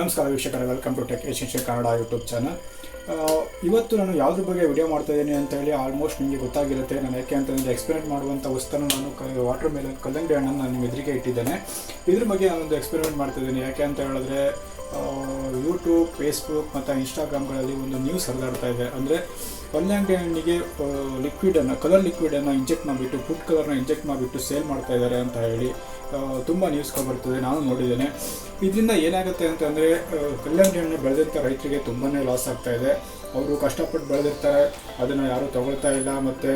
ನಮಸ್ಕಾರ ವೀಕ್ಷಕರೇ welcome to tech Asian Kannada YouTube channel ಇವತ್ತು ನಾನು ಯಾವುದ್ರ ಬಗ್ಗೆ ವಿಡಿಯೋ ಮಾಡ್ತಾ ಇದ್ದೀನಿ ಅಂತ ಹೇಳಿ ಆಲ್ಮೋಸ್ಟ್ ನಿಮಗೆ ಗೊತ್ತಾಗಿರುತ್ತೆ. ನಾನು ಯಾಕೆ ಅಂತಂದರೆ ಎಕ್ಸ್ಪೆರಿಮೆಂಟ್ ಮಾಡುವಂಥ ವಸ್ತುನ ನಾನು ವಾಟರ್ ಮೇಲೆ ಕಲ್ಲಂಗಡಿ ಹಣ್ಣನ್ನು ನಾನು ನಿಮ್ಮ ಎದುರಿಗೆ ಇಟ್ಟಿದ್ದೇನೆ. ಇದ್ರ ಬಗ್ಗೆ ನಾನೊಂದು ಎಕ್ಸ್ಪೆರಿಮೆಂಟ್ ಮಾಡ್ತಾ ಇದ್ದೀನಿ ಯಾಕೆ ಅಂತ ಹೇಳಿದ್ರೆ ಯೂಟ್ಯೂಬ್ ಫೇಸ್ಬುಕ್ ಮತ್ತು ಇನ್ಸ್ಟಾಗ್ರಾಮ್ಗಳಲ್ಲಿ ಒಂದು ನ್ಯೂಸ್ ಹರಿದಾಡ್ತಾ ಇದೆ. ಅಂದರೆ ಪಲ್ಯಾಂಗಡಿ ಹಣ್ಣಿಗೆ ಲಿಕ್ವಿಡನ್ನು ಕಲರ್ ಲಿಕ್ವಿಡನ್ನು ಇಂಜೆಕ್ಟ್ ಮಾಡಿಬಿಟ್ಟು ಫುಡ್ ಕಲರ್ನ ಇಂಜೆಕ್ಟ್ ಮಾಡಿಬಿಟ್ಟು ಸೇಲ್ ಮಾಡ್ತಾ ಇದ್ದಾರೆ ಅಂತ ಹೇಳಿ ತುಂಬ ನ್ಯೂಸ್ಗಳು ಬರ್ತದೆ. ನಾನು ನೋಡಿದ್ದೇನೆ. ಇದರಿಂದ ಏನಾಗುತ್ತೆ ಅಂತಂದರೆ ಕಲ್ಲಂಗಡಿ ಹಣ್ಣು ಬೆಳೆದಂಥ ರೈತರಿಗೆ ತುಂಬಾ ಲಾಸ್ ಆಗ್ತಾ ಇದೆ. ಅವರು ಕಷ್ಟಪಟ್ಟು ಬೆಳೆದಿರ್ತಾರೆ. ಅದನ್ನು ಯಾರೂ ತಗೊಳ್ತಾ ಇಲ್ಲ. ಮತ್ತು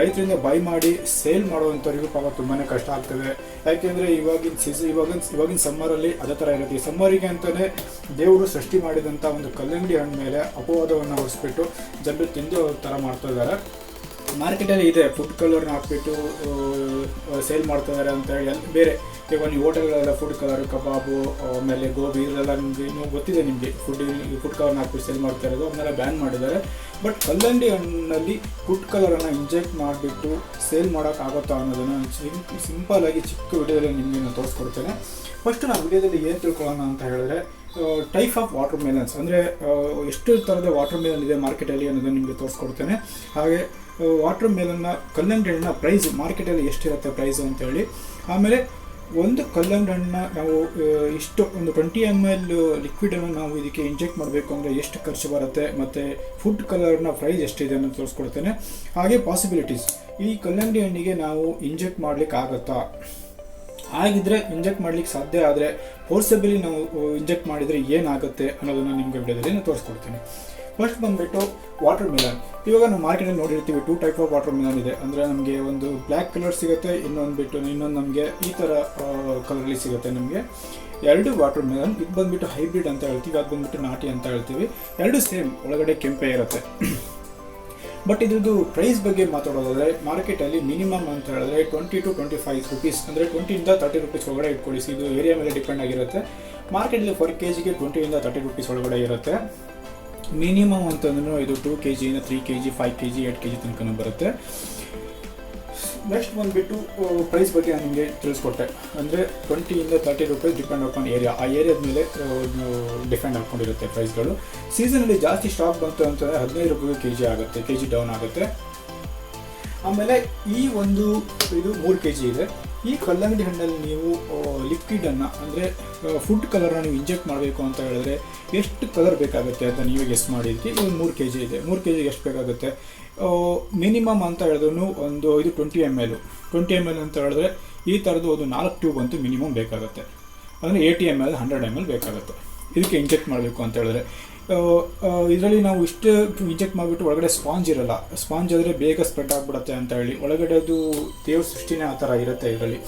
ರೈತರಿಂದ ಬೈ ಮಾಡಿ ಸೇಲ್ ಮಾಡುವಂಥವ್ರಿಗೂ ಪಾಪ ತುಂಬಾ ಕಷ್ಟ ಆಗ್ತದೆ. ಯಾಕೆಂದರೆ ಇವಾಗಿನ ಸೀಸನ್ ಇವಾಗಿನ ಇವಾಗಿನ ಸಮ್ಮರಲ್ಲಿ ಅದೇ ಥರ ಇರುತ್ತೆ. ಈ ಸಮ್ಮರಿಗೆ ಅಂತಲೇ ದೇವರು ಸೃಷ್ಟಿ ಮಾಡಿದಂಥ ಒಂದು ಕಲ್ಲಂಗಡಿ ಹಣ್ಣು ಮೇಲೆ ಅಪವಾದವನ್ನು ಹೊರಿಸ್ಬಿಟ್ಟು ಜನರು ತಿಂದು ಥರ ಮಾಡ್ತಾ ಇದ್ದಾರೆ ಮಾರ್ಕೆಟಲ್ಲಿ ಇದೆ ಫುಡ್ ಕಲರ್ನ ಹಾಕ್ಬಿಟ್ಟು ಸೇಲ್ ಮಾಡ್ತಾ ಇದ್ದಾರೆ ಅಂತ ಹೇಳಿ. ಬೇರೆ, ಈಗ ನೀವು ಹೋಟೆಲ್ಗಳೆಲ್ಲ ಫುಡ್ ಕಲರ್ ಕಬಾಬು ಆಮೇಲೆ ಗೋಬಿ ಇದೆಲ್ಲ ನಿಮಗೆ ಇನ್ನೂ ಗೊತ್ತಿದೆ ನಿಮಗೆ. ಫುಡ್ ಫುಡ್ ಕಲರ್ನ ಹಾಕ್ಬಿಟ್ಟು ಸೇಲ್ ಮಾಡ್ತಾ ಇರೋದು, ಅದನ್ನೆಲ್ಲ ಬ್ಯಾನ್ ಮಾಡಿದ್ದಾರೆ. ಬಟ್ ಕಲ್ಲಂಗಡಿ ಹಣ್ಣಲ್ಲಿ ಫುಡ್ ಕಲರನ್ನು ಇಂಜೆಕ್ಟ್ ಮಾಡಿಬಿಟ್ಟು ಸೇಲ್ ಮಾಡೋಕ್ಕಾಗುತ್ತಾ ಅನ್ನೋದನ್ನು ಸಿಂ ಸಿಂಪಲಾಗಿ ಚಿಕ್ಕ ವಿಡಿಯೋದಲ್ಲಿ ನಿಮಗೆ ನಾನು ತೋರಿಸ್ಕೊಡ್ತೇನೆ. ಫಸ್ಟ್ ನಾವು ವಿಡಿಯೋದಲ್ಲಿ ಏನು ತಿಳ್ಕೊಳ್ಳೋಣ ಅಂತ ಹೇಳಿದ್ರೆ ಟೈಪ್ ಆಫ್ ವಾಟರ್ ಮೆಲನ್ಸ್ ಅಂದರೆ ಎಷ್ಟು ಥರದ ವಾಟರ್ ಮೆಲನ್ ಇದೆ ಮಾರ್ಕೆಟಲ್ಲಿ ಅನ್ನೋದನ್ನು ನಿಮಗೆ ತೋರಿಸ್ಕೊಡ್ತೇನೆ. ಹಾಗೆ ವಾಟರ್ ಮೇಲನ್ನ ಕಲ್ಲಂಗಡಿ ಹಣ್ಣಿನ ಪ್ರೈಸ್ ಮಾರ್ಕೆಟಲ್ಲಿ ಎಷ್ಟಿರುತ್ತೆ ಅಂತ ಅಂತೇಳಿ. ಆಮೇಲೆ ಒಂದು ಕಲ್ಲಂಗಡಿ ಹಣ್ಣನ್ನ ನಾವು ಇಷ್ಟು, ಒಂದು ಟ್ವೆಂಟಿ ಎಂ ಎಲ್ ಲಿಕ್ವಿಡನ್ನು ನಾವು ಇದಕ್ಕೆ ಇಂಜೆಕ್ಟ್ ಮಾಡಬೇಕು ಅಂದರೆ ಎಷ್ಟು ಖರ್ಚು ಬರುತ್ತೆ, ಮತ್ತು ಫುಡ್ ಕಲರ್ನ ಪ್ರೈಸ್ ಎಷ್ಟಿದೆ ಅನ್ನೋದು ತೋರಿಸ್ಕೊಡ್ತೇನೆ. ಹಾಗೆ ಪಾಸಿಬಿಲಿಟೀಸ್ ಈ ಕಲ್ಲಂಗಡಿ ಹಣ್ಣಿಗೆ ನಾವು ಇಂಜೆಕ್ಟ್ ಮಾಡ್ಲಿಕ್ಕೆ ಆಗುತ್ತಾ? ಆಗಿದ್ರೆ ಇಂಜೆಕ್ಟ್ ಮಾಡ್ಲಿಕ್ಕೆ ಸಾಧ್ಯ ಆದರೆ ಫೋರ್ಸಬಲಿ ನಾವು ಇಂಜೆಕ್ಟ್ ಮಾಡಿದರೆ ಏನಾಗುತ್ತೆ ಅನ್ನೋದನ್ನು ನಿಮಗೆ ವಿಡಿಯೋದಲ್ಲಿ ನಾನು ತೋರಿಸ್ಕೊಡ್ತೀನಿ. ಫಸ್ಟ್ ಬಂದುಬಿಟ್ಟು ವಾಟರ್ ಮಿಲನ್ ಇವಾಗ ನಾವು ಮಾರ್ಕೆಟಲ್ಲಿ ನೋಡಿರ್ತೀವಿ two type of watermelon ಇದೆ. ಅಂದರೆ ನಮಗೆ ಒಂದು ಬ್ಲ್ಯಾಕ್ ಕಲರ್ ಸಿಗುತ್ತೆ, ಇನ್ನೊಂದು ಬಿಟ್ಟು ಇನ್ನೊಂದು ನಮಗೆ ಈ ಥರ ಕಲರಲ್ಲಿ ಸಿಗುತ್ತೆ ನಮಗೆ. ಎರಡು ವಾಟರ್ ಮಿಲನ್ ಇದು ಬಂದುಬಿಟ್ಟು ಹೈಬ್ರಿಡ್ ಅಂತ ಹೇಳ್ತೀವಿ, ಅದು ಬಂದುಬಿಟ್ಟು ನಾಟಿ ಅಂತ ಹೇಳ್ತೀವಿ. ಎರಡು ಸೇಮ್ ಒಳಗಡೆ ಕೆಂಪೆ ಇರುತ್ತೆ. ಬಟ್ ಇದ್ರದ್ದು ಪ್ರೈಸ್ ಬಗ್ಗೆ ಮಾತಾಡೋದಾದರೆ ಮಾರ್ಕೆಟಲ್ಲಿ ಮಿನಿಮಮ್ ಅಂತ ಹೇಳಿದ್ರೆ twenty to twenty five rupees ಅಂದರೆ ಟ್ವೆಂಟಿಯಿಂದ ತರ್ಟಿ ರುಪೀಸ್ ಒಳಗಡೆ ಇಟ್ಕೊಳ್ಳಿ. ಇದು ಏರಿಯಾ ಮೇಲೆ ಡಿಪೆಂಡ್ ಆಗಿರುತ್ತೆ. ಮಾರ್ಕೆಟಲ್ಲಿ ಫರ್ ಕೆ ಜಿಗೆ ಟ್ವೆಂಟಿಯಿಂದ ತರ್ಟಿ ರುಪೀಸ್ ಒಳಗಡೆ ಇರುತ್ತೆ. ಮಿನಿಮಮ್ ಅಂತಂದ್ರೂ ಇದು two K ಜಿಯಿಂದ three K G, five K G, eight K G ತನಕ ಬರುತ್ತೆ. ನೆಕ್ಸ್ಟ್ ಬಂದುಬಿಟ್ಟು ಪ್ರೈಸ್ ಬಗ್ಗೆ ನಾನು ನಿಮಗೆ ತಿಳಿಸ್ಕೊಟ್ಟೆ. ಅಂದರೆ ಟ್ವೆಂಟಿಯಿಂದ thirty rupees depend on area ಆ ಏರಿಯಾದ ಮೇಲೆ ಡಿಪೆಂಡ್ ಹಾಕೊಂಡಿರುತ್ತೆ ಪ್ರೈಸ್ಗಳು ಸೀಸನಲ್ಲಿ ಜಾಸ್ತಿ ಸ್ಟಾಕ್ ಬಂತು ಅಂತಂದರೆ ಹದಿನೈದು ರೂಪಾಯಿ ಕೆ ಜಿ ಆಗುತ್ತೆ, ಕೆ ಜಿ ಡೌನ್ ಆಗುತ್ತೆ. ಆಮೇಲೆ ಈ ಒಂದು, ಇದು ಮೂರು ಕೆ ಜಿ ಇದೆ. ಈ ಕಲ್ಲಂಗಡಿ ಹಣ್ಣಲ್ಲಿ ನೀವು ಲಿಕ್ವಿಡನ್ನು ಅಂದರೆ ಫುಡ್ ಕಲರನ್ನು ನೀವು ಇಂಜೆಕ್ಟ್ ಮಾಡಬೇಕು ಅಂತ ಹೇಳಿದ್ರೆ ಎಷ್ಟು ಕಲರ್ ಬೇಕಾಗುತ್ತೆ ಅಂತ ನೀವೇ ಗೆಸ್ಟ್ ಮಾಡಿದ್ದಕ್ಕೆ ಇದು ಮೂರು ಕೆ ಜಿ ಇದೆ. ಮೂರು ಕೆ ಜಿಗೆ ಎಷ್ಟು ಬೇಕಾಗುತ್ತೆ? ಮಿನಿಮಮ್ ಅಂತ ಹೇಳಿದ್ರು ಒಂದು ಇದು twenty M L twenty M L ಅಂತ ಹೇಳಿದ್ರೆ ಈ ಥರದ್ದು ಒಂದು ನಾಲ್ಕು ಟ್ಯೂಬ್ ಅಂತೂ ಮಿನಿಮಮ್ ಬೇಕಾಗುತ್ತೆ. ಅಂದರೆ eighty M L hundred M L ಬೇಕಾಗುತ್ತೆ. ಇದಕ್ಕೆ ಇಂಜೆಕ್ಟ್ ಮಾಡಬೇಕು ಅಂತ ಹೇಳಿದ್ರೆ ಇದರಲ್ಲಿ ನಾವು ಇಷ್ಟು ಇಂಜೆಕ್ಟ್ ಮಾಡಿಬಿಟ್ಟು ಒಳಗಡೆ ಸ್ಪಾಂಜ್ ಇರಲ್ಲ. ಸ್ಪಾಂಜ್ ಆದರೆ ಬೇಗ ಸ್ಪ್ರೆಡ್ ಆಗಿಬಿಡುತ್ತೆ ಅಂತ ಹೇಳಿ. ಒಳಗಡೆ ಅದು ದೇವ್ರ ಸೃಷ್ಟಿನೇ ಆ ಥರ ಇರುತ್ತೆ ಇದರಲ್ಲಿ.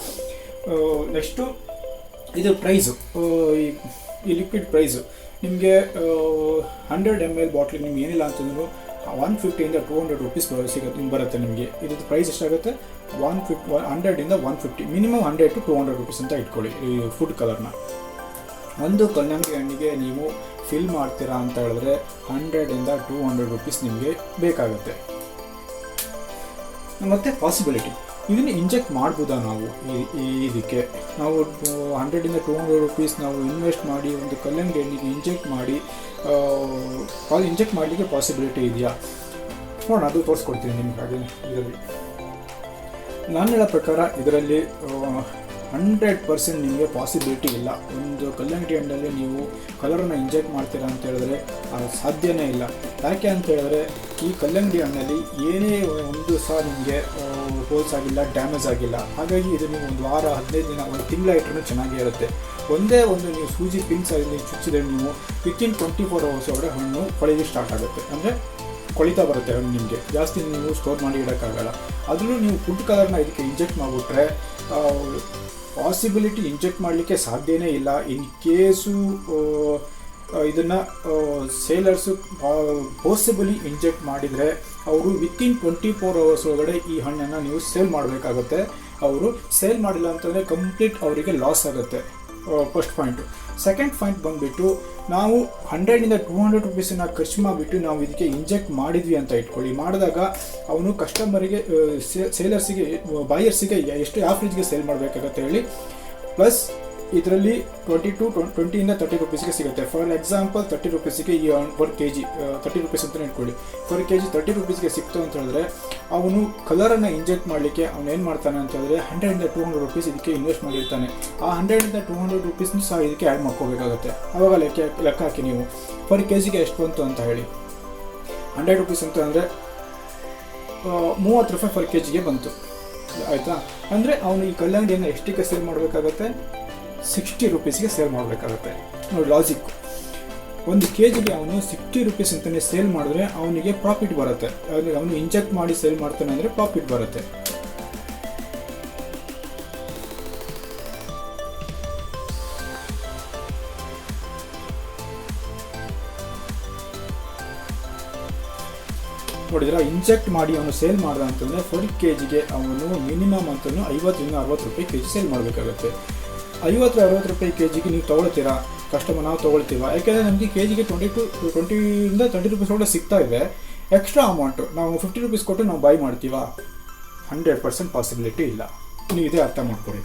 ನೆಕ್ಸ್ಟು ಇದು ಪ್ರೈಸು ಈ ಲಿಕ್ವಿಡ್ ಪ್ರೈಸು ನಿಮಗೆ ಹಂಡ್ರೆಡ್ ಎಂ ಎಲ್ ಬಾಟ್ಲಿ ನಿಮ್ಗೆ ಏನಿಲ್ಲ ಅಂತಂದ್ರು ಒನ್ ಫಿಫ್ಟಿಯಿಂದ ಟೂ ಹಂಡ್ರೆಡ್ ರುಪೀಸ್ ಸಿಗುತ್ತೆ ಬರುತ್ತೆ ನಿಮಗೆ. ಇದ್ರದ್ದು ಪ್ರೈಸ್ ಎಷ್ಟಾಗುತ್ತೆ? One fifty ಹಂಡ್ರೆಡಿಂದ one fifty minimum hundred to two hundred rupees ಅಂತ ಇಟ್ಕೊಳ್ಳಿ, ಈ ಫುಡ್ ಕಲರ್ನ ಒಂದು ಕಲ್ಲಂಗಡಿ ಹಣ್ಣಿಗೆ ನೀವು ಫಿಲ್ ಮಾಡ್ತೀರಾ ಅಂತ ಹೇಳಿದ್ರೆ ಹಂಡ್ರೆಡಿಂದ ಟೂ ಹಂಡ್ರೆಡ್ ರುಪೀಸ್ ನಿಮಗೆ ಬೇಕಾಗುತ್ತೆ. ಮತ್ತು ಪಾಸಿಬಿಲಿಟಿ ಇದನ್ನು ಇಂಜೆಕ್ಟ್ ಮಾಡ್ಬೋದಾ ನಾವು ಈ ಇದಕ್ಕೆ? ನಾವು ಹಂಡ್ರೆಡಿಂದ ಟೂ ಹಂಡ್ರೆಡ್ ರುಪೀಸ್ ನಾವು ಇನ್ವೆಸ್ಟ್ ಮಾಡಿ ಒಂದು ಕಲ್ಲಂಗಡಿ ಎಣ್ಣೆಗೆ ಇಂಜೆಕ್ಟ್ ಮಾಡಿ ಇಂಜೆಕ್ಟ್ ಮಾಡಲಿಕ್ಕೆ ಪಾಸಿಬಿಲಿಟಿ ಇದೆಯಾ? ನೋಡೋಣ, ಅದು ತೋರಿಸ್ಕೊಡ್ತೀನಿ ನಿಮ್ಗೆ ಇದರಲ್ಲಿ. ನಾನು ಹೇಳೋ ಪ್ರಕಾರ ಇದರಲ್ಲಿ ಹಂಡ್ರೆಡ್ ಪರ್ಸೆಂಟ್ ನಿಮಗೆ ಪಾಸಿಬಿಲಿಟಿ ಇಲ್ಲ. ಒಂದು ಕಲ್ಲಂಗಡಿ ಹಣ್ಣಲ್ಲಿ ನೀವು ಕಲರನ್ನ ಇಂಜೆಕ್ಟ್ ಮಾಡ್ತೀರಾ ಅಂತ ಹೇಳಿದ್ರೆ ಅದು ಸಾಧ್ಯನೇ ಇಲ್ಲ. ಯಾಕೆ ಅಂತ ಹೇಳಿದ್ರೆ ಈ ಕಲ್ಲಂಗಡಿ ಹಣ್ಣಲ್ಲಿ ಏನೇ ಒಂದು ಸಹ ನಿಮಗೆ ಹೋಲ್ಸ್ ಆಗಿಲ್ಲ ಡ್ಯಾಮೇಜ್ ಆಗಿಲ್ಲ. ಹಾಗಾಗಿ ಇದು ನೀವು ಒಂದು ವಾರ, ಹದಿನೈದು ದಿನ, ಒಂದು ತಿಂಗಳ ಇಟ್ಟರೂ ಚೆನ್ನಾಗೇ ಇರುತ್ತೆ. ಒಂದೇ ಒಂದು ನೀವು ಸೂಜಿ ಪಿನ್ಸ್ ಆಗಿ ಚುಚ್ಚಿದ್ರೆ ನೀವು ವಿತಿನ್ ಟ್ವೆಂಟಿ ಫೋರ್ ಅವರ್ಸ್ ಒಳಗಡೆ ಹಣ್ಣು ಕೊಳೆಗೆ ಸ್ಟಾರ್ಟ್ ಆಗುತ್ತೆ. ಅಂದರೆ ಕೊಳಿತಾ ಬರುತ್ತೆ ಹಣ್ಣು ನಿಮಗೆ. ಜಾಸ್ತಿ ನೀವು ಸ್ಟೋರ್ ಮಾಡಿ ಇಡೋಕ್ಕಾಗಲ್ಲ. ಅದನ್ನು ನೀವು ಫುಡ್ ಕಲರ್ನ ಇದಕ್ಕೆ ಇಂಜೆಕ್ಟ್ ಮಾಡಿಬಿಟ್ರೆ ಪಾಸಿಬಿಲಿಟಿ ಇಂಜೆಕ್ಟ್ ಮಾಡಲಿಕ್ಕೆ ಸಾಧ್ಯನೇ ಇಲ್ಲ. ಇನ್ ಕೇಸು ಇದನ್ನು ಸೇಲರ್ಸು ಪಾಸಿಬಲಿ ಇಂಜೆಕ್ಟ್ ಮಾಡಿದರೆ ಅವರು ವಿತಿನ್ ಟ್ವೆಂಟಿ ಫೋರ್ ಅವರ್ಸ್ ಒಳಗಡೆ ಈ ಹಣ್ಣನ್ನು ನೀವು ಸೇಲ್ ಮಾಡಬೇಕಾಗುತ್ತೆ. ಅವರು ಸೇಲ್ ಮಾಡಿಲ್ಲ ಅಂತಂದರೆ ಕಂಪ್ಲೀಟ್ ಅವರಿಗೆ ಲಾಸ್ ಆಗುತ್ತೆ. ಫಸ್ಟ್ ಪಾಯಿಂಟು ಸೆಕೆಂಡ್ ಪಾಯಿಂಟ್ ಬಂದುಬಿಟ್ಟು, ನಾವು ಹಂಡ್ರೆಡಿಂದ ಟೂ ಹಂಡ್ರೆಡ್ ರುಪೀಸನ್ನ ಖರ್ಚು ಮಾಡಿಬಿಟ್ಟು ನಾವು ಇದಕ್ಕೆ ಇಂಜೆಕ್ಟ್ ಮಾಡಿದ್ವಿ ಅಂತ ಇಟ್ಕೊಳ್ಳಿ. ಮಾಡಿದಾಗ ಅವನು ಕಸ್ಟಮರಿಗೆ ಸೇಲರ್ಸಿಗೆ ಬಾಯರ್ಸಿಗೆ ಎಷ್ಟು ಯಾವ ಫ್ರಿಜ್ಗೆ ಸೇಲ್ ಮಾಡಬೇಕಾಗತ್ತೆ ಹೇಳಿ? ಪ್ಲಸ್ ಇದರಲ್ಲಿ ಟ್ವೆಂಟಿ ಟು ಟ್ವೆಂಟಿಯಿಂದ ತರ್ಟಿ ರುಪೀಸ್ಗೆ ಸಿಗುತ್ತೆ. ಫಾರ್ ಎಕ್ಸಾಂಪಲ್ ತರ್ಟಿ ರುಪೀಸಿಗೆ ಈ per K G thirty rupees ಅಂತಲೇ ಇಟ್ಕೊಳ್ಳಿ ಪರ್ ಕೆ ಜಿ ತರ್ಟಿ ರುಪೀಸ್ಗೆ ಸಿಕ್ತು ಅಂತ ಹೇಳಿದ್ರೆ, ಅವನು ಕಲರನ್ನು ಇಂಜೆಕ್ಟ್ ಮಾಡಲಿಕ್ಕೆ ಅವನು ಏನು ಮಾಡ್ತಾನೆ ಅಂತ ಹೇಳಿದ್ರೆ ಹಂಡ್ರೆಡಿಂದ ಟೂ ಹಂಡ್ರೆಡ್ ರುಪೀಸ್ ಇದಕ್ಕೆ ಇನ್ವೆಸ್ಟ್ ಮಾಡಿರ್ತಾನೆ. ಆ ಹಂಡ್ರೆಡಿಂದ ಟೂ ಹಂಡ್ರೆಡ್ ರುಪೀಸ್ನು ಸಹ ಇದಕ್ಕೆ ಆ್ಯಡ್ ಮಾಡ್ಕೋಬೇಕಾಗುತ್ತೆ. ಆವಾಗ ಲೆಕ್ಕ ಲೆಕ್ಕ ಹಾಕಿ ನೀವು. ಪರ್ ಕೆ ಜಿಗೆ ಎಷ್ಟು ಬಂತು ಅಂತ ಹೇಳಿ. ಹಂಡ್ರೆಡ್ ರುಪೀಸ್ ಅಂತ ಅಂದರೆ ಮೂವತ್ತು ರೂಪಾಯಿ ಪರ್ ಕೆ ಜಿಗೆ ಬಂತು. ಆಯಿತಾ? ಅಂದರೆ ಅವನು ಈ ಕಲ್ಲಂಗಡಿಯನ್ನು ಎಷ್ಟಕ್ಕೆ ಸೇಲ್ ಮಾಡಬೇಕಾಗತ್ತೆ? ಸಿಕ್ಸ್ಟಿ ರುಪೀಸ್ಗೆ ಸೇಲ್ ಮಾಡಬೇಕಾಗತ್ತೆ. ನೋಡಿ ಲಾಜಿಕ್ ಒಂದು ಕೆ ಜಿಗೆ ಅವನು ಸಿಕ್ಸ್ಟಿ ರುಪೀಸ್ ಅಂತಲೇ ಸೇಲ್ ಮಾಡಿದ್ರೆ ಅವನಿಗೆ ಪ್ರಾಫಿಟ್ ಬರುತ್ತೆ. ಅವನು ಇಂಜೆಕ್ಟ್ ಮಾಡಿ ಸೇಲ್ ಮಾಡ್ತಾನೆ ಅಂದರೆ ಪ್ರಾಫಿಟ್ ಬರುತ್ತೆ. ನೋಡಿದ್ರೆ? ಇಂಜೆಕ್ಟ್ ಮಾಡಿ ಅವನು ಸೇಲ್ ಮಾಡಿದ ಅಂತಂದರೆ ಫೋರ್ ಕೆ ಜಿಗೆ ಅವನು ಮಿನಿಮಮ್ ಅಂತಲೂ ಐವತ್ತರಿಂದ ಅರವತ್ತು ರೂಪಾಯಿ ಕೆ ಜಿ ಸೇಲ್ ಮಾಡಬೇಕಾಗುತ್ತೆ. ಐವತ್ತು ಅರವತ್ತು ರೂಪಾಯಿ ಕೆ ಜಿಗೆ ನೀವು ತೊಗೊಳ್ತೀರಾ? ಕಸ್ಟಮರ್ ನಾವು ತೊಗೊಳ್ತೀವ. ಯಾಕೆಂದರೆ ನಮಗೆ ಕೆ ಜಿಗೆ ಟ್ವೆಂಟಿ ಟು ಟ್ವೆಂಟಿಯಿಂದ ಟ್ವೆಂಟಿ ರುಪೀಸ್ ಕೂಡ ಸಿಗ್ತಾ ಇದೆ. ಎಕ್ಸ್ಟ್ರಾ ಅಮೌಂಟು ನಾವು ಫಿಫ್ಟಿ ರುಪೀಸ್ ಕೊಟ್ಟು ನಾವು ಬೈ ಮಾಡ್ತೀವ. ಹಂಡ್ರೆಡ್ ಪರ್ಸೆಂಟ್ ಪಾಸಿಬಿಲಿಟಿ ಇಲ್ಲ. ನೀವು ಇದೇ ಅರ್ಥ ಮಾಡ್ಕೊಳ್ಳಿ.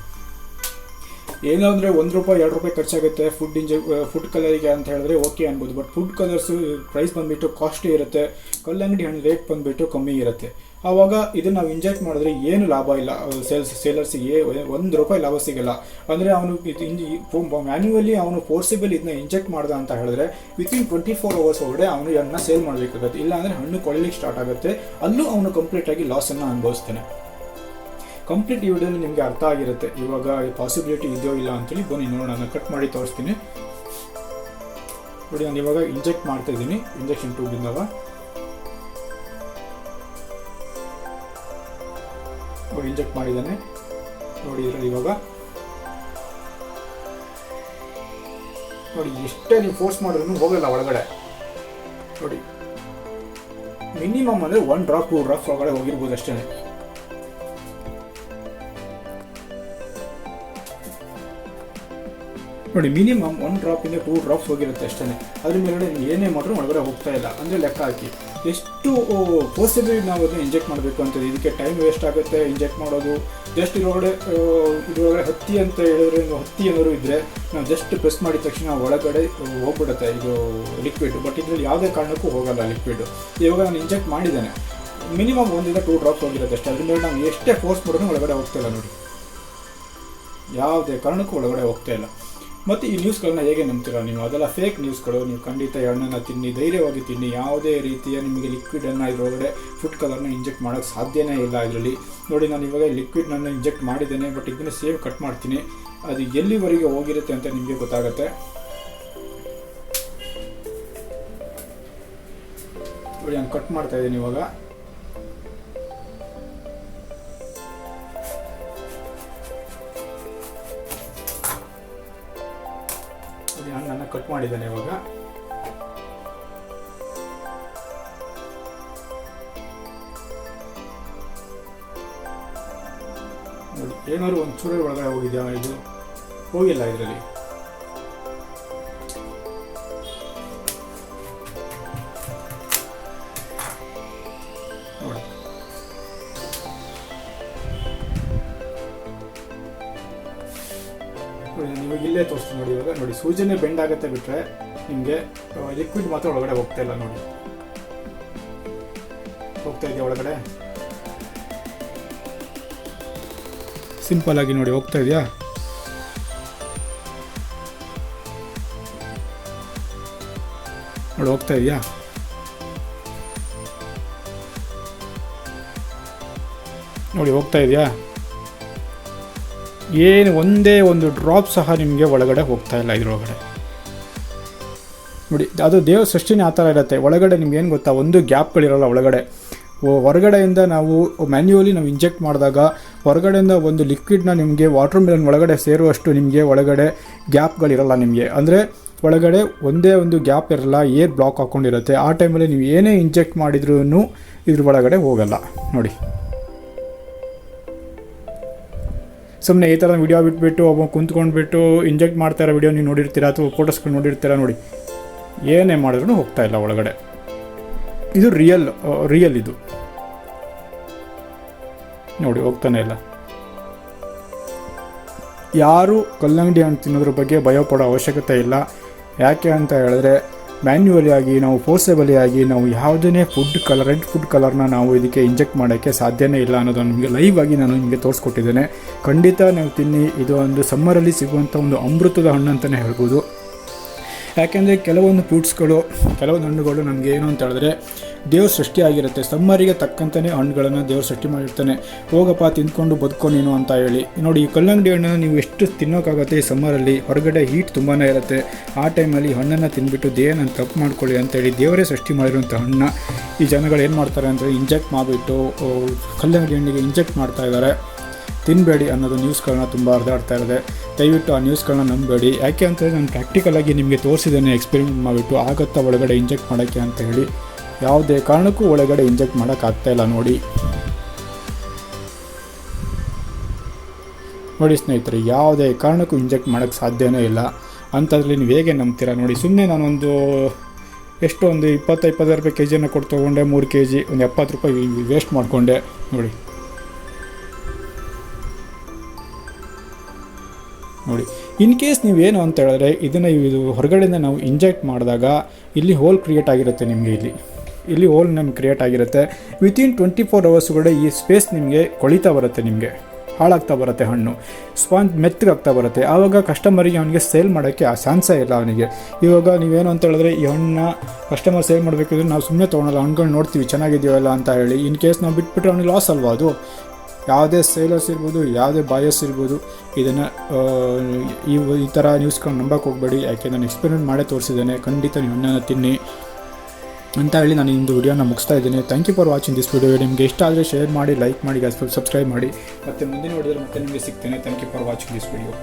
ಏನೋ ಅಂದರೆ ಒಂದು ರೂಪಾಯಿ, ಎರಡು ರೂಪಾಯಿ ಖರ್ಚಾಗುತ್ತೆ ಫುಡ್ ಇಂಜೆ ಫುಡ್ ಕಲರಿಗೆ ಅಂತ ಹೇಳಿದ್ರೆ ಓಕೆ ಅನ್ಬೋದು. ಬಟ್ ಫುಡ್ ಕಲರ್ಸು ಪ್ರೈಸ್ ಬಂದುಬಿಟ್ಟು ಕಾಸ್ಟ್ಲಿ ಇರುತ್ತೆ. ಕಲ್ಲಂಗಡಿ ಹಣ್ಣು ರೇಟ್ ಬಂದುಬಿಟ್ಟು ಕಮ್ಮಿ ಇರುತ್ತೆ. ಆವಾಗ ಇದನ್ನು ನಾವು ಇಂಜೆಕ್ಟ್ ಮಾಡಿದ್ರೆ ಏನು ಲಾಭ ಇಲ್ಲ. ಸೇಲ್ಸ್ ಸೇಲರ್ಸಿಗೆ ಒಂದು ರೂಪಾಯಿ ಲಾಭ ಸಿಗಲ್ಲ. ಅಂದರೆ ಅವನು ಮ್ಯಾನ್ಯುವಲಿ ಅವನು ಫೋರ್ಸಿಬಲ್ ಇದನ್ನ ಇಂಜೆಕ್ಟ್ ಮಾಡ್ದ ಅಂತ ಹೇಳಿದ್ರೆ ವಿತಿನ್ ಟ್ವೆಂಟಿ ಫೋರ್ ಅವರ್ಸ್ ಒಳಗಡೆ ಅವನು ಅದನ್ನ ಸೇಲ್ ಮಾಡಬೇಕಾಗುತ್ತೆ. ಇಲ್ಲಾಂದರೆ ಹಣ್ಣು ಕೊಳಲಿಕ್ಕೆ ಸ್ಟಾರ್ಟ್ ಆಗುತ್ತೆ. ಅಲ್ಲೂ ಅವನು ಕಂಪ್ಲೀಟಾಗಿ ಲಾಸನ್ನು ಅನುಭವಿಸ್ತಾನೆ. ಕಂಪ್ಲೀಟ್ ಈ ವಿಡಿಯೋಲಿ ನಿಮಗೆ ಅರ್ಥ ಆಗಿರುತ್ತೆ. ಇವಾಗ ಪಾಸಿಬಿಲಿಟಿ ಇದೆಯೋ ಇಲ್ಲ ಅಂತೇಳಿ ಬನ್ನಿ ನೋಡೋಣ. ಕಟ್ ಮಾಡಿ ತೋರಿಸ್ತೀನಿ. ನೋಡಿ, ನಾನು ಇವಾಗ ಇಂಜೆಕ್ಟ್ ಮಾಡ್ತಾ ಇದ್ದೀನಿ. ಇಂಜೆಕ್ಷನ್ ಟ್ಯೂಬಿಂದವ ಇಂಜೆಕ್ಟ್ ಮಾಡಿದ್ದಾನೆ. ನೋಡಿ ಇವಾಗ. ನೋಡಿ, ಎಷ್ಟೇ ನೀವು ಫೋರ್ಸ್ ಮಾಡಿದ್ರು ಹೋಗಲ್ಲ ಒಳಗಡೆ. ನೋಡಿ ಮಿನಿಮಮ್ ಅಂದರೆ ಒನ್ ಡ್ರಾಪ್ ಟೂ ಡ್ರಾಪ್ ಒಳಗಡೆ ಹೋಗಿರ್ಬೋದು ಅಷ್ಟೇ ನೋಡಿ ಮಿನಿಮಮ್ ಒನ್ ಡ್ರಾಪಿಂದ ಟೂ ಡ್ರಾಪ್ಸ್ ಹೋಗಿರುತ್ತೆ ಅಷ್ಟೇ ಅದ್ರ ನೀವು ಏನೇ ಮಾಡಿದ್ರು ಒಳಗಡೆ ಹೋಗ್ತಾ ಇಲ್ಲ. ಅಂದರೆ ಲೆಕ್ಕ ಹಾಕಿ. ಎಷ್ಟು ಪೋಸಿಬಲ್ ನಾವು ಅದನ್ನ ಇಂಜೆಕ್ಟ್ ಮಾಡಬೇಕು ಅಂತ ಇದಕ್ಕೆ ಟೈಮ್ ವೇಸ್ಟ್ ಆಗುತ್ತೆ ಇಂಜೆಕ್ಟ್ ಮಾಡೋದು. ಜಸ್ಟ್ ಇದ್ರೊಳಗಡೆ ಇದ್ರೊಳಗಡೆ ಹತ್ತಿ ಅಂತ ಹೇಳಿದ್ರೆ ಹತ್ತಿ ಏನಾದ್ರು ಇದ್ದರೆ ನಾವು ಜಸ್ಟ್ ಪ್ರೆಸ್ ಮಾಡಿದ ತಕ್ಷಣ ಒಳಗಡೆ ಹೋಗ್ಬಿಡುತ್ತೆ ಇದು ಲಿಕ್ವಿಡ್ ಬಟ್ ಇದರಲ್ಲಿ ಯಾವುದೇ ಕಾರಣಕ್ಕೂ ಹೋಗಲ್ಲ ಲಿಕ್ವಿಡ್ ಇವಾಗ ನಾನು ಇಂಜೆಕ್ಟ್ ಮಾಡಿದ್ದೇನೆ ಮಿನಿಮಮ್ ಒಂದಿಂದ ಟೂ ಡ್ರಾಪ್ಸ್ ಹೋಗಿರುತ್ತೆ ಅಷ್ಟೇ. ಅದ್ರ ಮೇಲೆ ನಾವು ಎಷ್ಟೇ ಫೋರ್ಸ್ ಮಾಡಿದ್ರು ಒಳಗಡೆ ಹೋಗ್ತಾ ಇಲ್ಲ ನೋಡಿ. ಯಾವುದೇ ಕಾರಣಕ್ಕೂ ಒಳಗಡೆ ಹೋಗ್ತಾ ಇಲ್ಲ. ಮತ್ತು ಈ ನ್ಯೂಸ್ಗಳನ್ನ ಹೇಗೆ ನಂಬ್ತೀರಾ ನೀವು? ಅದೆಲ್ಲ ಫೇಕ್ ನ್ಯೂಸ್ಗಳು ನೀವು ಖಂಡಿತ ಎಣ್ಣೆನ ತಿನ್ನಿ, ಧೈರ್ಯವಾಗಿ ತಿನ್ನಿ. ಯಾವುದೇ ರೀತಿಯ ನಿಮಗೆ ಲಿಕ್ವಿಡನ್ನು ಇದರೊಳಗಡೆ ಫುಡ್ ಕಲರ್ನ ಇಂಜೆಕ್ಟ್ ಮಾಡೋಕೆ ಸಾಧ್ಯನೇ ಇಲ್ಲ ಇದರಲ್ಲಿ. ನೋಡಿ, ನಾನು ಇವಾಗ ಲಿಕ್ವಿಡ್ನನ್ನು ಇಂಜೆಕ್ಟ್ ಮಾಡಿದ್ದೇನೆ ಬಟ್ ಇದನ್ನು ಸೇವ್ ಕಟ್ ಮಾಡ್ತೀನಿ. ಅದು ಎಲ್ಲಿವರೆಗೆ ಹೋಗಿರುತ್ತೆ ಅಂತ ನಿಮಗೆ ಗೊತ್ತಾಗುತ್ತೆ. ನೋಡಿ, ನಾನು ಕಟ್ ಮಾಡ್ತಾ ಇದ್ದೀನಿ ಇವಾಗ. ಕಟ್ ಮಾಡಿದ್ದಾನೆ ಇವಾಗ. ಏನಾದ್ರು ಒಂಚೂರು ಒಳಗಡೆ ಹೋಗಿದ್ಯಾ ಇದು? ಹೋಗಿಲ್ಲ ಇದರಲ್ಲಿ. ಇವಾಗ ಇಲ್ಲೇ ತೋರಿಸ್ತೀನಿ ನೋಡಿ ಇವಾಗ. ನೋಡಿ, ಸೂಜನೆ ಬೆಂಡ್ ಆಗುತ್ತೆ ಬಿಟ್ಟರೆ ನಿಮಗೆ ಲಿಕ್ವಿಡ್ ಮಾತ್ರ ಒಳಗಡೆ ಹೋಗ್ತಾ ಇಲ್ಲ ನೋಡಿ. ಹೋಗ್ತಾ ಇದೆಯಾ ಒಳಗಡೆ? ಸಿಂಪಲ್ ಆಗಿ ನೋಡಿ, ಹೋಗ್ತಾ ಇದೆಯಾ? ನೋಡಿ, ಹೋಗ್ತಾ ಇದೆಯಾ? ನೋಡಿ, ಹೋಗ್ತಾ ಇದೆಯಾ? ಏನು ಒಂದೇ ಒಂದು ಡ್ರಾಪ್ ಸಹ ನಿಮಗೆ ಒಳಗಡೆ ಹೋಗ್ತಾ ಇಲ್ಲ ಇದ್ರೊಳಗಡೆ. ನೋಡಿ, ಅದು ದೇವ ಸೃಷ್ಟಿನೇ ಆ ಥರ ಇರುತ್ತೆ. ಒಳಗಡೆ ನಿಮ್ಗೆ ಏನು ಗೊತ್ತಾ? ಒಂದು ಗ್ಯಾಪ್ಗಳಿರೋಲ್ಲ ಒಳಗಡೆ. ಹೊರಗಡೆಯಿಂದ ನಾವು ಮ್ಯಾನ್ಯುವಲಿ ನಾವು ಇಂಜೆಕ್ಟ್ ಮಾಡಿದಾಗ ಹೊರಗಡೆಯಿಂದ ಒಂದು ಲಿಕ್ವಿಡ್ನ ನಿಮಗೆ ವಾಟರ್ ಮಿಲನ್ ಒಳಗಡೆ ಸೇರುವಷ್ಟು ನಿಮಗೆ ಒಳಗಡೆ ಗ್ಯಾಪ್ಗಳಿರಲ್ಲ ನಿಮಗೆ. ಅಂದರೆ ಒಳಗಡೆ ಒಂದೇ ಒಂದು ಗ್ಯಾಪ್ ಇರಲ್ಲ, ಏರ್ ಬ್ಲಾಕ್ ಹಾಕ್ಕೊಂಡಿರುತ್ತೆ ಆ ಟೈಮಲ್ಲಿ ನೀವು ಏನೇ ಇಂಜೆಕ್ಟ್ ಮಾಡಿದ್ರೂ ಇದ್ರ ಒಳಗಡೆ ಹೋಗಲ್ಲ. ನೋಡಿ. ಸುಮ್ಮನೆ ಈ ಥರ ವಿಡಿಯೋ ಬಿಟ್ಬಿಟ್ಟು, ಒಬ್ಬ ಕುಂತ್ಕೊಂಡ್ಬಿಟ್ಟು ಇಂಜೆಕ್ಟ್ ಮಾಡ್ತಾ ಇರೋ ವಿಡಿಯೋ ನೀವು ನೋಡಿರ್ತೀರಾ ಅಥವಾ ಫೋಟೋಸ್ಗಳು ನೋಡಿರ್ತೀರಾ ನೋಡಿ. ಏನೇ ಮಾಡಿದ್ರು ಹೋಗ್ತಾ ಇಲ್ಲ ಒಳಗಡೆ. ಇದು ರಿಯಲ್ ರಿಯಲ್ ಇದು. ನೋಡಿ, ಹೋಗ್ತಾನೆ ಇಲ್ಲ. ಯಾರು ಕಲ್ಲಂಗಡಿ ಹಣ್ಣು ತಿನ್ನೋದ್ರ ಬಗ್ಗೆ ಭಯಪಡೋ ಅವಶ್ಯಕತೆ ಇಲ್ಲ. ಯಾಕೆ ಅಂತ ಹೇಳಿದ್ರೆ ಮ್ಯಾನ್ಯುವಲಿ ಆಗಿ, ನಾವು ಫೋರ್ಸೆಬಲಿ ಆಗಿ, ನಾವು ಯಾವುದೇ ಫುಡ್ ಕಲರ್ ರೆಡ್ ಫುಡ್ ಕಲರ್ನ ನಾವು ಇದಕ್ಕೆ ಇಂಜೆಕ್ಟ್ ಮಾಡೋಕ್ಕೆ ಸಾಧ್ಯನೇ ಇಲ್ಲ ಅನ್ನೋದನ್ನು ನಿಮಗೆ ಲೈವ್ ಆಗಿ ನಾನು ನಿಮಗೆ ತೋರಿಸ್ಕೊಟ್ಟಿದ್ದೇನೆ. ಖಂಡಿತ ನೀವು ತಿನ್ನಿ, ಇದು ಒಂದು ಸಮ್ಮರಲ್ಲಿ ಸಿಗುವಂಥ ಒಂದು ಅಮೃತದ ಹಣ್ಣು ಅಂತಲೇ ಹೇಳ್ಬೋದು. ಯಾಕೆಂದರೆ ಕೆಲವೊಂದು ಫ್ರೂಟ್ಸ್ಗಳು, ಕೆಲವೊಂದು ಹಣ್ಣುಗಳು ನಮಗೆ ಏನು ಅಂತ ಹೇಳಿದ್ರೆ ದೇವ್ರ ಸೃಷ್ಟಿಯಾಗಿರುತ್ತೆ. ಸಮ್ಮರಿಗೆ ತಕ್ಕಂತಲೇ ಹಣ್ಣುಗಳನ್ನು ದೇವ್ರ ಸೃಷ್ಟಿ ಮಾಡಿರ್ತಾನೆ. ಹೋಗಪ್ಪ, ತಿಂದ್ಕೊಂಡು ಬದುಕೋ ನೀನು ಅಂತ ಹೇಳಿ. ನೋಡಿ, ಈ ಕಲ್ಲಂಗಡಿ ಹಣ್ಣನ್ನು ನೀವು ಎಷ್ಟು ತಿನ್ನೋಕ್ಕಾಗುತ್ತೆ ಈ ಸಮ್ಮರಲ್ಲಿ ಹೊರಗಡೆ ಹೀಟ್ ತುಂಬಾ ಇರುತ್ತೆ. ಆ ಟೈಮಲ್ಲಿ ಹಣ್ಣನ್ನು ತಿಂದ್ಬಿಟ್ಟು ದೇಹನ ತಪ್ಪು ಮಾಡ್ಕೊಳ್ಳಿ ಅಂತೇಳಿ ದೇವರೇ ಸೃಷ್ಟಿ ಮಾಡಿರುವಂಥ ಹಣ್ಣು, ಈ ಜನಗಳು ಏನು ಮಾಡ್ತಾರೆ ಅಂದರೆ ಇಂಜೆಕ್ಟ್ ಮಾಡಿಬಿಟ್ಟು ಕಲ್ಲಂಗಡಿ ಹಣ್ಣಿಗೆ ಇಂಜೆಕ್ಟ್ ಮಾಡ್ತಾ ಇದ್ದಾರೆ. ತಿನ್ನಬೇಡಿ ಅನ್ನೋದು ನ್ಯೂಸ್ಗಳನ್ನ ತುಂಬ ಹರಿದಾಡ್ತಾ ಇದೆ ದಯವಿಟ್ಟು ಆ ನ್ಯೂಸ್ಗಳನ್ನ ನಂಬಬೇಡಿ. ಯಾಕೆ ಅಂತಂದರೆ ನಾನು ಪ್ರಾಕ್ಟಿಕಲಾಗಿ ನಿಮಗೆ ತೋರಿಸಿದ್ದೇನೆ ಎಕ್ಸ್ಪೆರಿಮೆಂಟ್ ಮಾಡಿಬಿಟ್ಟು ಆಗತ್ತಾ ಒಳಗಡೆ ಇಂಜೆಕ್ಟ್ ಮಾಡೋಕ್ಕೆ ಅಂತ ಹೇಳಿ. ಯಾವುದೇ ಕಾರಣಕ್ಕೂ ಒಳಗಡೆ ಇಂಜೆಕ್ಟ್ ಮಾಡೋಕ್ಕಾಗ್ತಾ ಇಲ್ಲ ನೋಡಿ. ನೋಡಿ ಸ್ನೇಹಿತರೆ, ಯಾವುದೇ ಕಾರಣಕ್ಕೂ ಇಂಜೆಕ್ಟ್ ಮಾಡೋಕ್ಕೆ ಸಾಧ್ಯವೇ ಇಲ್ಲ. ಅಂಥದ್ರಲ್ಲಿ ನೀವು ಹೇಗೆ ನಂಬ್ತೀರಾ ನೋಡಿ. ಸುಮ್ಮನೆ ನಾನೊಂದು ಎಷ್ಟು ಒಂದು ಇಪ್ಪತ್ತು ಇಪ್ಪತ್ತೈದು ರೂಪಾಯಿ ಕೆ ಜಿಯನ್ನು ಕೊಟ್ಟು ತೊಗೊಂಡೆ, ಮೂರು ಕೆ ಜಿ ಒಂದು ಎಪ್ಪತ್ತು ರೂಪಾಯಿ ವೇಸ್ಟ್ ಮಾಡಿಕೊಂಡೆ. ನೋಡಿ. ನೋಡಿ. ಇನ್ ಕೇಸ್ ನೀವೇನು ಅಂತ ಹೇಳಿದ್ರೆ, ಇದನ್ನು ಇದು ಹೊರಗಡೆಯಿಂದ ನಾವು ಇಂಜೆಕ್ಟ್ ಮಾಡಿದಾಗ ಇಲ್ಲಿ ಹೋಲ್ ಕ್ರಿಯೇಟ್ ಆಗಿರುತ್ತೆ ನಿಮಗೆ ಇಲ್ಲಿ. ಇಲ್ಲಿ ಹೋಲ್ ನಮ್ಗೆ ಕ್ರಿಯೇಟ್ ಆಗಿರುತ್ತೆ. ವಿತಿನ್ ಟ್ವೆಂಟಿ ಫೋರ್ ಅವರ್ಸ್ಗಡೆ ಈ ಸ್ಪೇಸ್ ನಿಮಗೆ ಕೊಳಿತಾ ಬರುತ್ತೆ ನಿಮಗೆ. ಹಾಳಾಗ್ತಾ ಬರುತ್ತೆ ಹಣ್ಣು. ಸ್ಪಾಂಜ್ ಮೆತ್ತಗಾಗ್ತಾ ಬರುತ್ತೆ. ಆವಾಗ ಕಸ್ಟಮರಿಗೆ ಅವನಿಗೆ ಸೇಲ್ ಮಾಡೋಕ್ಕೆ ಆ ಚಾನ್ಸೇ ಇಲ್ಲ ಅವನಿಗೆ. ಇವಾಗ ನೀವೇನು ಅಂತ ಹೇಳಿದ್ರೆ, ಈ ಹಣ್ಣನ್ನ ಕಸ್ಟಮರ್ ಸೇಲ್ ಮಾಡಬೇಕಿದ್ರೆ ನಾವು ಸುಮ್ಮನೆ ತೊಗೊಳಲ್ಲ ಹಣ್ಣುಗಳು ನೋಡ್ತೀವಿ ಚೆನ್ನಾಗಿದೆಯಲ್ಲ ಅಂತ ಹೇಳಿ. ಇನ್ ಕೇಸ್ ನಾವು ಬಿಟ್ಬಿಟ್ರೆ ಅವ್ನಿಗೆ ಲಾಸ್ ಅಲ್ವಾ ಅದು? ಯಾವುದೇ ಸೇಲರ್ಸ್ ಇರ್ಬೋದು, ಯಾವುದೇ ಬಾಯಸ್ ಇರ್ಬೋದು, ಇದನ್ನು ಈ ಈ ಥರ ನ್ಯೂಸ್ಗಳನ್ನ ನಂಬಕ್ಕೆ ಹೋಗಬೇಡಿ. ಯಾಕೆ ನಾನು ಎಕ್ಸ್ಪೆರಿಮೆಂಟ್ ಮಾಡೇ ತೋರಿಸಿದ್ದೇನೆ. ಖಂಡಿತ ನೀವು ಹಣ್ಣನ್ನು ತಿನ್ನಿ ಅಂತ ಹೇಳಿ ನಾನು ಇಂದು ವಿಡಿಯೋನ ಮುಗಿಸ್ತಾ ಇದ್ದೀನಿ. Thank you for watching this video ನಿಮಗೆ ಇಷ್ಟ ಆದರೆ ಶೇರ್ ಮಾಡಿ ಲೈಕ್ ಮಾಡಿ ಸಬ್ಸ್ಕ್ರೈಬ್ ಮಾಡಿ. ಮತ್ತು ಮುಂದಿನ ವಿಡಿಯೋದಲ್ಲಿ ಮತ್ತೆ ನಿಮಗೆ ಸಿಗ್ತೇನೆ. Thank you for watching this video